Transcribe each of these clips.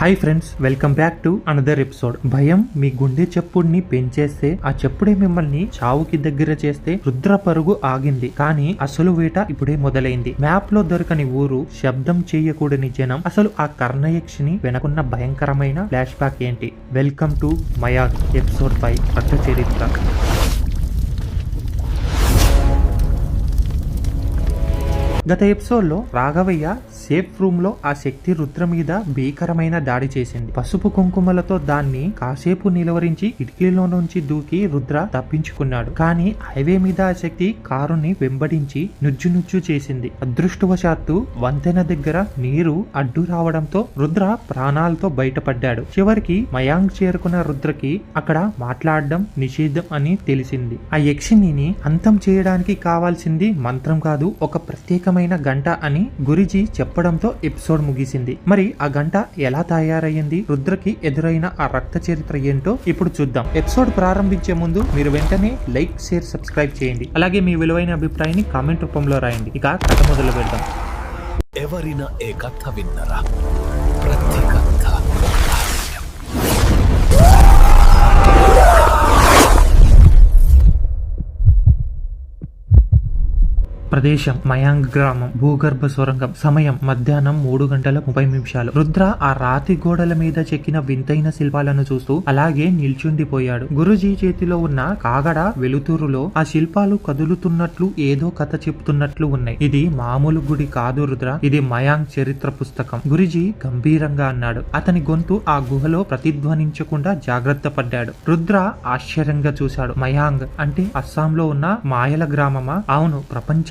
Hi friends welcome back to another episode భయం మీ గుండె చెప్పుడిని పెంచేస్తే ఆ చెప్పుడే మిమ్మల్ని చావుకి దగ్గర చేస్తే రుద్ర పరుగు ఆగింది. కానీ అసలు వేట ఇప్పుడే మొదలైంది. మ్యాప్లో దొరకని ఊరు శబ్దం చేయకూడని జనం అసలు ఆ కర్ణయక్షిని వెనకున్న భయంకరమైన ఫ్లాష్ బ్యాక్ ఏంటి? Welcome to Mayag episode five అర్థ చరిత్ర. గత ఎపిసోడ్లో రాఘవయ్య సేఫ్ రూమ్లో ఆ శక్తి రుద్ర మీద భీకరమైన దాడి చేసింది. పసుపు కుంకుమలతో దాన్ని కాసేపు నిలవరించి కిటికీలో నుంచి దూకి రుద్ర తప్పించుకున్నాడు. కానీ హైవే మీద ఆ శక్తి కారుని వెంబడించి నుజ్జు నుజ్జు చేసింది. అదృష్టవశాత్తు వంతెన దగ్గర నీరు అడ్డు రావడంతో రుద్ర ప్రాణాలతో బయటపడ్డాడు. చివరికి మయాంక్ చేరుకున్న రుద్రకి అక్కడ మాట్లాడడం నిషేధం అని తెలిసింది. ఆ యక్షిణిని అంతం చేయడానికి కావాల్సింది మంత్రం కాదు ఒక ప్రత్యేకమైన గంట అని గురిజీ చెప్పడంతో ఎపిసోడ్ ముగిసింది. మరి ఆ గంట ఎలా తయారయ్యింది? రుద్రకి ఎదురైన ఆ రక్త చరిత్ర ఏంటో ఇప్పుడు చూద్దాం. ఎపిసోడ్ ప్రారంభించే ముందు మీరు వెంటనే లైక్ షేర్ సబ్స్క్రైబ్ చేయండి. అలాగే మీ విలువైన అభిప్రాయాన్ని కామెంట్ రూపంలో రాయండి. ఇక కథ మొదలు పెడదాం ఎవరిన ఏ కథ విన్నరా? ప్రతి కథ ప్రదేశం మయాంగ్ గ్రామం భూగర్భ సొరంగం. సమయం మధ్యాహ్నం మూడు గంటల ముప్పై నిమిషాలు. రుద్ర ఆ రాతి గోడల మీద చెక్కిన వింతైన శిల్పాలను చూస్తూ అలాగే నిల్చుండిపోయాడు. గురుజీ చేతిలో ఉన్న కాగడ వెలుతురులో ఆ శిల్పాలు కదులుతున్నట్లు ఏదో కథ చెప్తున్నట్లు ఉన్నాయి. ఇది మామూలు గుడి కాదు రుద్ర ఇది మయాంగ్ చరిత్ర పుస్తకం. గురుజీ గంభీరంగా అన్నాడు. అతని గొంతు ఆ గుహలో ప్రతిధ్వనించకుండా జాగ్రత్త పడ్డాడు. రుద్ర ఆశ్చర్యంగా చూశాడు. మయాంగ్ అంటే అస్సాంలో ఉన్న మాయల గ్రామమా? అవును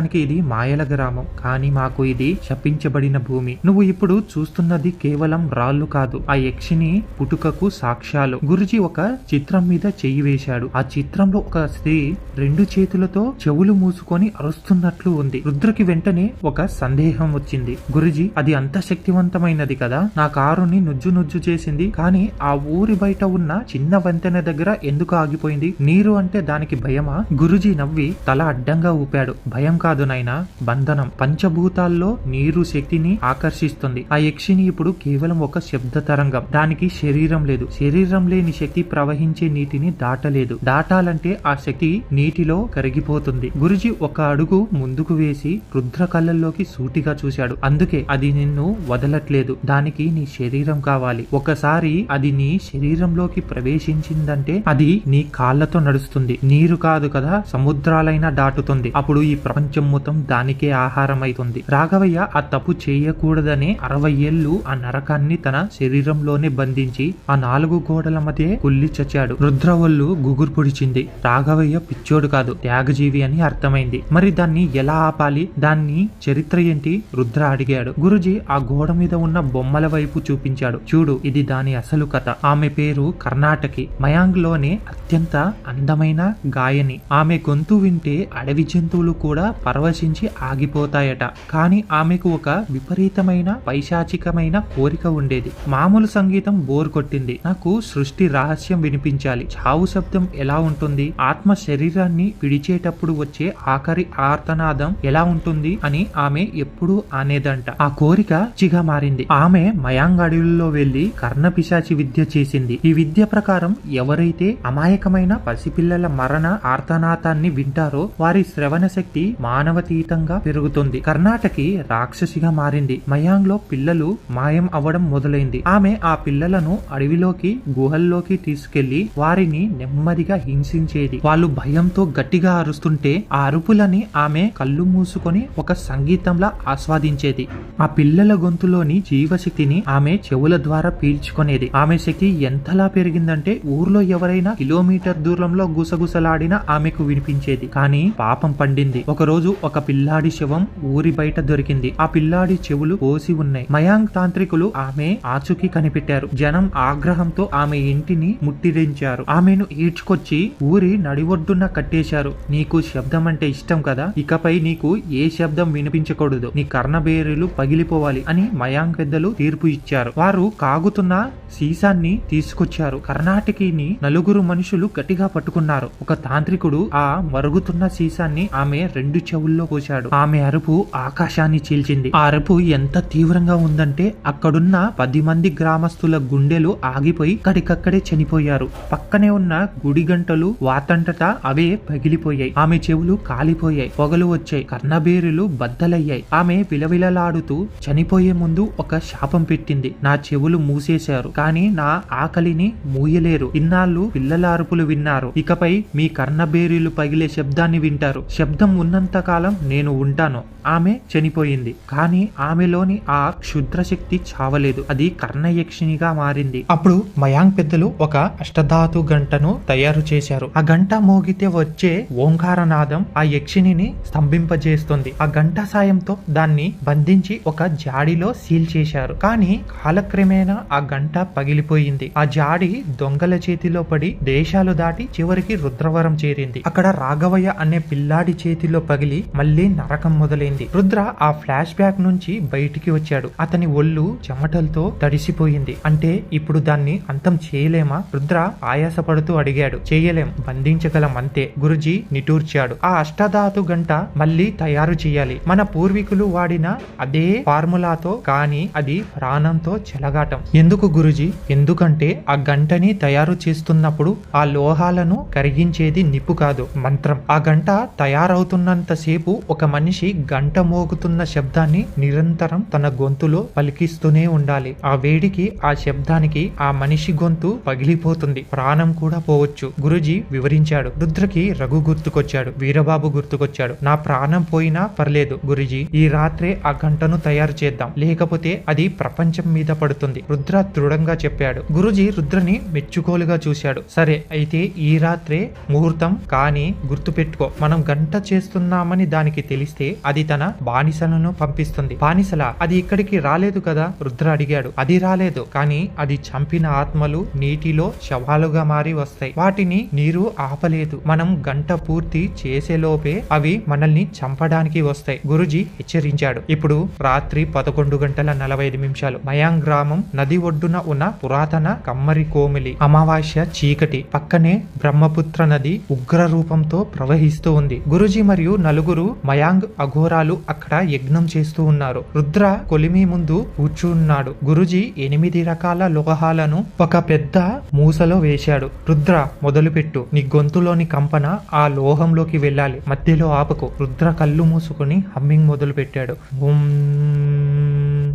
ప్రపంచానికి ఇది మాయల గ్రామం. కానీ మాకు ఇది శపించబడిన భూమి. నువ్వు ఇప్పుడు చూస్తున్నది కేవలం రాళ్ళు కాదు. ఆ యక్షిని పుట్టుకకు సాక్ష్యాలు. గురుజీ ఒక చిత్రం మీద చెయ్యి వేశాడు. ఆ చిత్రంలో ఒక స్త్రీ రెండు చేతులతో చెవులు మూసుకొని అరుస్తున్నట్లు ఉంది. రుద్రకి వెంటనే ఒక సందేహం వచ్చింది. గురుజీ అది అంత శక్తివంతమైనది కదా. నా కారుని నుజ్జు నుజ్జు చేసింది. కానీ ఆ ఊరి బయట ఉన్న చిన్న వంతెన దగ్గర ఎందుకు ఆగిపోయింది? నీరు అంటే దానికి భయమా? గురుజీ నవ్వి తల అడ్డంగా ఊపాడు. భయం కాదు నాయనా బంధనం పంచభూతాల్లో నీరు శక్తిని ఆకర్షిస్తుంది. ఆ యక్షిని ఇప్పుడు కేవలం ఒక శబ్ద తరంగం దానికి శరీరం లేదు. శరీరం లేని శక్తి ప్రవహించే నీటిని దాటలేదు. దాటాలంటే ఆ శక్తి నీటిలో కరిగిపోతుంది. గురుజీ ఒక అడుగు ముందుకు వేసి రుద్ర కళ్ళల్లోకి సూటిగా చూశాడు. అందుకే అది నిన్ను వదలట్లేదు. దానికి నీ శరీరం కావాలి. ఒకసారి అది నీ శరీరంలోకి ప్రవేశించిందంటే అది నీ కాళ్ళతో నడుస్తుంది. నీరు కాదు కదా సముద్రాలైనా దాటుతుంది. అప్పుడు ఈ ప్రపంచం మొత్తం దానికే ఆహారం అవుతుంది రాఘవయ్య ఆ తప్పు చేయకూడదనే అరవై ఏళ్ళు ఆ నరకాన్ని తన శరీరంలోనే బంధించి ఆ నాలుగు గోడల మధ్య కుల్లి చచ్చాడు. రుద్ర ఒళ్ళు గుగురు పొడిచింది. రాఘవయ్య పిచ్చోడు కాదు త్యాగజీవి అని అర్థమైంది. మరి దాన్ని ఎలా ఆపాలి? దాన్ని చరిత్ర ఏంటి? రుద్ర అడిగాడు. గురుజీ ఆ గోడ మీద ఉన్న బొమ్మల వైపు చూపించాడు. చూడు ఇది దాని అసలు కథ. ఆమె పేరు కర్ణాటకి. మయాంగ్లోనే అత్యంత అందమైన గాయని. ఆమె గొంతు వింటే అడవి జంతువులు కూడా పరవశించి ఆగిపోతాయట. కానీ ఆమెకు ఒక విపరీతమైన పైశాచికమైన కోరిక ఉండేది. మామూలు సంగీతం బోర్ కొట్టింది. నాకు సృష్టి రహస్యం వినిపించాలి. చావు శబ్దం ఎలా ఉంటుంది? ఆత్మ శరీరాన్ని విడిచేటప్పుడు వచ్చే ఆఖరి ఆర్తనాదం ఎలా ఉంటుంది? అని ఆమె ఎప్పుడూ అనేదంట. ఆ కోరిక చిగా మారింది. ఆమె మయాంగ్ అడవుల్లో వెళ్ళి కర్ణపిశాచి విద్య చేసింది. ఈ విద్య ప్రకారం ఎవరైతే అమాయకమైన పసిపిల్లల మరణ ఆర్తనాథాన్ని వింటారో వారి శ్రవణ శక్తి మానవతీతంగా పెరుగుతుంది. కర్ణాటకి రాక్షసిగా మారింది. మయాంగ్లో పిల్లలు మాయం అవ్వడం మొదలైంది. ఆమె ఆ పిల్లలను అడవిలోకి గుహల్లోకి తీసుకెళ్ళి వారిని నెమ్మదిగా హింసించేది. వాళ్ళు భయంతో గట్టిగా అరుస్తుంటే ఆ అరుపులని ఆమె కళ్ళు మూసుకొని ఒక సంగీతంలా ఆస్వాదించేది. ఆ పిల్లల గొంతులోని జీవశక్తిని ఆమె చెవుల ద్వారా పీల్చుకునేది. ఆమె శక్తి ఎంతలా పెరిగిందంటే ఊర్లో ఎవరైనా కిలోమీటర్ దూరంలో గుసగుసలాడినా ఆమెకు వినిపించేది. కానీ పాపం పండింది. ఒక రోజు ఒక పిల్లాడి శవం ఊరి బయట దొరికింది. ఆ పిల్లాడి చెవులు పోసి ఉన్నాయి. మయాంక్ తాంత్రికులు ఆమె ఆచుకి కనిపెట్టారు. జనం ఆగ్రహంతో ఆమె ఇంటిని ముట్టిరించారు ఆమెను ఈడ్చుకొచ్చి ఊరి నడివొడ్డున కట్టేశారు. నీకు శబ్దం అంటే ఇష్టం కదా? ఇకపై నీకు ఏ శబ్దం వినిపించకూడదు. నీ కర్ణబేరులు పగిలిపోవాలి అని మయాంక్ పెద్దలు తీర్పు ఇచ్చారు. వారు కాగుతున్న సీసాన్ని తీసుకొచ్చారు. కర్ణాటకీని నలుగురు మనుషులు గట్టిగా పట్టుకున్నారు. ఒక తాంత్రికుడు ఆ మరుగుతున్న సీసాన్ని ఆమె రెండు చెవు చెవుల్లో కోశాడు. ఆమె అరుపు ఆకాశాన్ని చీల్చింది. ఆ అరుపు ఎంత తీవ్రంగా ఉందంటే అక్కడున్న పది మంది గ్రామస్తుల గుండెలు ఆగిపోయి కడికక్కడే చనిపోయారు. పక్కనే ఉన్న గుడి గంటలు వాతంటట అవే పగిలిపోయాయి. ఆమె చెవులు కాలిపోయాయి. పొగలు వచ్చాయి. కర్ణబేరులు బద్దలయ్యాయి. ఆమె విలవిలలాడుతూ చనిపోయే ముందు ఒక శాపం పెట్టింది. నా చెవులు మూసేశారు. కానీ నా ఆకలిని మూయలేరు. ఇన్నాళ్ళు పిల్లల అరుపులు విన్నారు. ఇకపై మీ కర్ణబేరీలు పగిలే శబ్దాన్ని వింటారు. శబ్దం ఉన్నంత కాలం నేను ఉంటాను. ఆమె చనిపోయింది. కానీ ఆమెలోని ఆ క్షుద్ర శక్తి చావలేదు. అది కర్ణయక్షినిగా మారింది. అప్పుడు మయాంగ్ పెద్దలు ఒక అష్టధాతు గంటను తయారు చేశారు. ఆ గంట మోగితే వచ్చే ఓంకారనాదం ఆ యక్షిణిని స్తంభింపజేస్తుంది. ఆ గంట సాయంతో దాన్ని బంధించి ఒక జాడిలో సీల్ చేశారు. కానీ కాలక్రమేణా ఆ గంట పగిలిపోయింది. ఆ జాడి దొంగల చేతిలో పడి దేశాలు దాటి చివరికి రుద్రవరం చేరింది. అక్కడ రాఘవయ్య అనే పిల్లాడి చేతిలో పగిలి మళ్ళీ నరకం మొదలైంది. రుద్ర ఆ ఫ్లాష్ బ్యాక్ నుంచి బయటికి వచ్చాడు. అతని ఒళ్ళు చెమటలతో తడిసిపోయింది. అంటే ఇప్పుడు దాన్ని అంతం చేయలేమా? రుద్ర ఆయాసపడుతూ అడిగాడు. చేయలేం బంధించగలం అంతే. గురుజీ నిటూర్చాడు. ఆ అష్టధాతు గంట మళ్ళీ తయారు చేయాలి. మన పూర్వీకులు వాడిన అదే ఫార్ములాతో కానీ అది ప్రాణంతో చెలగాటం. ఎందుకు గురుజీ? ఎందుకంటే ఆ గంటని తయారు చేస్తున్నప్పుడు ఆ లోహాలను కరిగించేది నిప్పు కాదు మంత్రం. ఆ గంట తయారవుతున్నంత సేపు ఒక మనిషి గంట మోగుతున్న శబ్దాన్ని నిరంతరం తన గొంతులో పలికిస్తూనే ఉండాలి. ఆ వేడికి ఆ శబ్దానికి ఆ మనిషి గొంతు పగిలిపోతుంది. ప్రాణం కూడా పోవచ్చు. గురుజీ వివరించాడు. రుద్రకి రఘు గుర్తుకొచ్చాడు. వీరబాబు గుర్తుకొచ్చాడు. నా ప్రాణం పోయినా పర్లేదు గురుజీ. ఈ రాత్రే ఆ గంటను తయారు చేద్దాం. లేకపోతే అది ప్రపంచం మీద పడుతుంది. రుద్ర దృఢంగా చెప్పాడు. గురుజీ రుద్రని మెచ్చుకోలుగా చూశాడు. సరే అయితే ఈ రాత్రే ముహూర్తం కానీ గుర్తుపెట్టుకో. మనం గంట రమ్మని దానికి తెలిస్తే అది తన బానిసలను పంపిస్తుంది. బానిసల? అది ఇక్కడికి రాలేదు కదా? రుద్ర అడిగాడు. అది రాలేదు. కానీ అది చంపిన ఆత్మలు నీటిలో శవాలుగా మారి వస్తాయి. వాటిని నీరు ఆపలేదు. మనం గంట పూర్తి చేసేలోపే అవి మనల్ని చంపడానికి వస్తాయి. గురుజీ హెచ్చరించాడు. ఇప్పుడు రాత్రి పదకొండు గంటల నలభై ఐదు నిమిషాలు. మయాంగ్ గ్రామం నది ఒడ్డున ఉన్న పురాతన కమ్మరి కోమిలి అమావాస్య చీకటి పక్కనే బ్రహ్మపుత్ర నది ఉగ్ర రూపంతో ప్రవహిస్తూ ఉంది. గురుజీ మరియు నలుగురు నలుగురు మయాంగ్ అఘోరాలు అక్కడ యజ్ఞం చేస్తూ ఉన్నారు. రుద్ర కొలిమి ముందు కూర్చున్నాడు. గురుజీ ఎనిమిది రకాల లోహాలను ఒక పెద్ద మూసలో వేశాడు. రుద్ర మొదలుపెట్టు. నీ గొంతులోని కంపన ఆ లోహంలోకి వెళ్ళాలి. మధ్యలో ఆపకు. రుద్ర కళ్ళు మూసుకుని హమ్మింగ్ మొదలు పెట్టాడు ఓం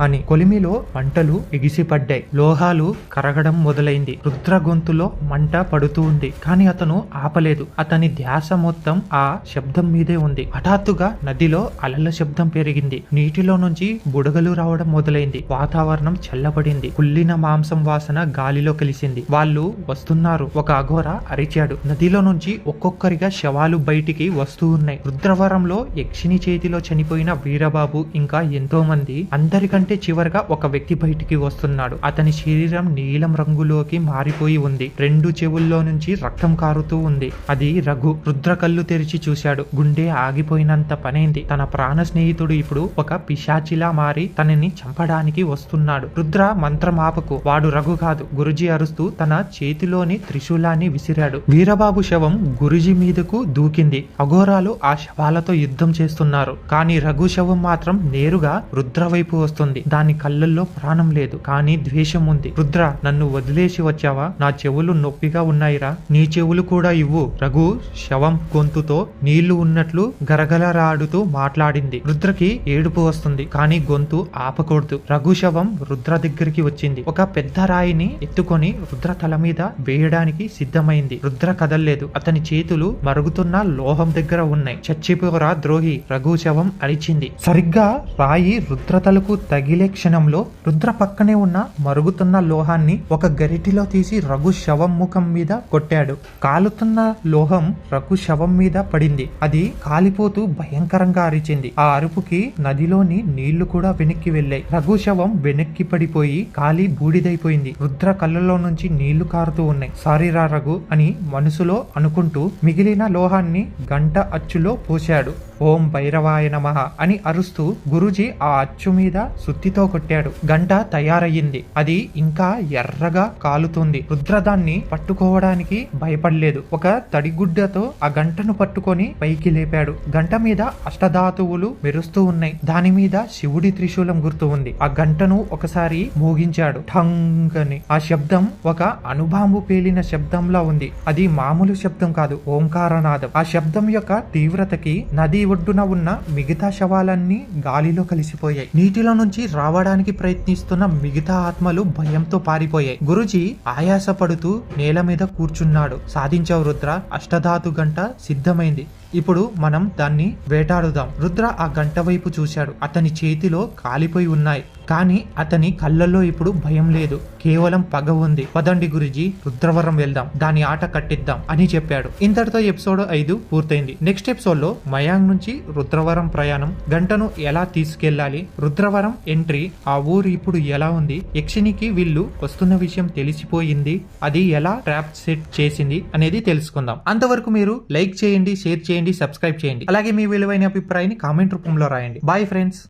అని. కొలిమిలో మంటలు ఎగిసిపడ్డాయి. లోహాలు కరగడం మొదలైంది. రుద్ర గొంతులో మంట పడుతూ ఉంది. కానీ అతను ఆపలేదు. అతని ధ్యాస మొత్తం ఆ శబ్దం మీదే ఉంది. హఠాత్తుగా నదిలో అలల శబ్దం పెరిగింది. నీటిలో నుంచి బుడగలు రావడం మొదలైంది. వాతావరణం చల్లబడింది. కుళ్ళిన మాంసం వాసన గాలిలో కలిసింది. వాళ్ళు వస్తున్నారు. ఒక అఘోర అరిచాడు. నదిలో నుంచి ఒక్కొక్కరిగా శవాలు బయటికి వస్తూ ఉన్నాయి. రుద్రవరంలో యక్షిని చేతిలో చనిపోయిన వీరబాబు ఇంకా ఎంతో మంది అందరికంటే చివరగా ఒక వ్యక్తి బయటికి వస్తున్నాడు. అతని శరీరం నీలం రంగులోకి మారిపోయి ఉంది. రెండు చెవుల్లో నుంచి రక్తం కారుతూ ఉంది. అది రఘు. రుద్ర కళ్ళు తెరిచి చూశాడు. గుండె ఆగిపోయినంత పనైంది. తన ప్రాణ స్నేహితుడు ఇప్పుడు ఒక పిశాచిలా మారి తనని చంపడానికి వస్తున్నాడు. రుద్ర మంత్రమాపకు వాడు రఘు కాదు. గురుజీ అరుస్తూ తన చేతిలోని త్రిశూలాన్ని విసిరాడు. వీరబాబు శవం గురుజీ మీదకు దూకింది. అఘోరాలు ఆ శవాలతో యుద్ధం చేస్తున్నారు. కానీ రఘు శవం మాత్రం నేరుగా రుద్ర వైపు వస్తుంది. దాని కళ్ళల్లో ప్రాణం లేదు. కానీ ద్వేషం ఉంది. రుద్ర నన్ను వదిలేసి వచ్చావా? నా చెవులు నొప్పిగా ఉన్నాయిరా. నీ చెవులు కూడా ఇవ్వు. రఘు శవం గొంతుతో నీళ్ళు ఉన్నట్లు గరగలరాడుతూ మాట్లాడింది. రుద్రకి ఏడుపు వస్తుంది. కానీ గొంతు ఆపకూడదు. రఘు శవం రుద్ర దగ్గరికి వచ్చింది. ఒక పెద్ద రాయిని ఎత్తుకొని రుద్ర తల మీద వేయడానికి సిద్ధమైంది. రుద్ర కదల్లేదు. అతని చేతులు మరుగుతున్న లోహం దగ్గర ఉన్నాయి. చచ్చిపోరా ద్రోహి! రఘు శవం అరిచింది. సరిగ్గా రాయి రుద్ర తలకు తగిలే క్షణంలో రుద్ర పక్కనే ఉన్న మరుగుతున్న లోహాన్ని ఒక గరిటిలో తీసి రఘు శవం ముఖం మీద కొట్టాడు. కాలుతున్న లోహం రఘు శవం మీద పడింది. అది కాలిపోతూ భయంకరంగా అరిచింది. ఆ అరుపుకి నదిలోని నీళ్ళు కూడా వెనక్కి వెళ్ళాయి. రఘు శవం వెనక్కి పడిపోయి కాలి బూడిదైపోయింది. రుద్ర కళ్ళలో నుంచి నీళ్ళు కారుతూ ఉన్నాయి. సారీ రా రఘు అని మనసులో అనుకుంటూ మిగిలిన లోహాన్ని గంట అచ్చులో పోశాడు. ఓం భైరవాయ నమః అని అరుస్తూ గురుజీ ఆ అచ్చు మీద సుత్తితో కొట్టాడు. గంట తయారయ్యింది. అది ఇంకా ఎర్రగా కాలుతుంది. రుద్ర దాన్ని పట్టుకోవడానికి భయపడలేదు. ఒక తడిగుడ్డతో ఆ గంటను పట్టుకొని పైకి లేపాడు. గంట మీద అష్టధాతువులు మెరుస్తూ ఉన్నాయి. దాని మీద శివుడి త్రిశూలం గుర్తు ఉంది. ఆ గంటను ఒకసారి మోగించాడు. ఠంగ్ అని ఆ శబ్దం ఒక అణుబాంబు పేలిన శబ్దంలా ఉంది. అది మామూలు శబ్దం కాదు. ఓంకారనాదం. ఆ శబ్దం యొక్క తీవ్రతకి నది ఒడ్డున ఉన్న మిగతా శవాలన్నీ గాలిలో కలిసిపోయాయి. నీటిలో నుంచి రావడానికి ప్రయత్నిస్తున్న మిగతా ఆత్మలు భయంతో పారిపోయాయి. గురుజీ ఆయాసపడుతూ నేల మీద కూర్చున్నాడు. సాధించావు రుద్ర. అష్టధాతు గంట సిద్ధమైంది. ఇప్పుడు మనం దాన్ని వేటాడుదాం. రుద్ర ఆ గంట వైపు చూశాడు. అతని చేతిలో కాలిపోయి ఉన్నాయి. కానీ అతని కళ్ళల్లో ఇప్పుడు భయం లేదు. కేవలం పగ ఉంది. పదండి గురుజీ రుద్రవరం వెళ్దాం. దాని ఆట కట్టిద్దాం అని చెప్పాడు. ఇంతటితో ఎపిసోడ్ ఐదు పూర్తయింది. నెక్స్ట్ ఎపిసోడ్లో మయాంగ్ నుంచి రుద్రవరం ప్రయాణం గంటను ఎలా తీసుకెళ్ళాలి రుద్రవరం ఎంట్రీ ఆ ఊరు ఇప్పుడు ఎలా ఉంది? యక్షినికి వీళ్ళు వస్తున్న విషయం తెలిసిపోయింది. అది ఎలా ట్రాప్ సెట్ చేసింది అనేది తెలుసుకుందాం. అంతవరకు మీరు లైక్ చేయండి షేర్ చేయండి. చేయండి సబ్స్క్రైబ్ చేయండి. అలాగే మీ విలువైన అభిప్రాయాన్ని కామెంట్ రూపంలో రాయండి. Bye friends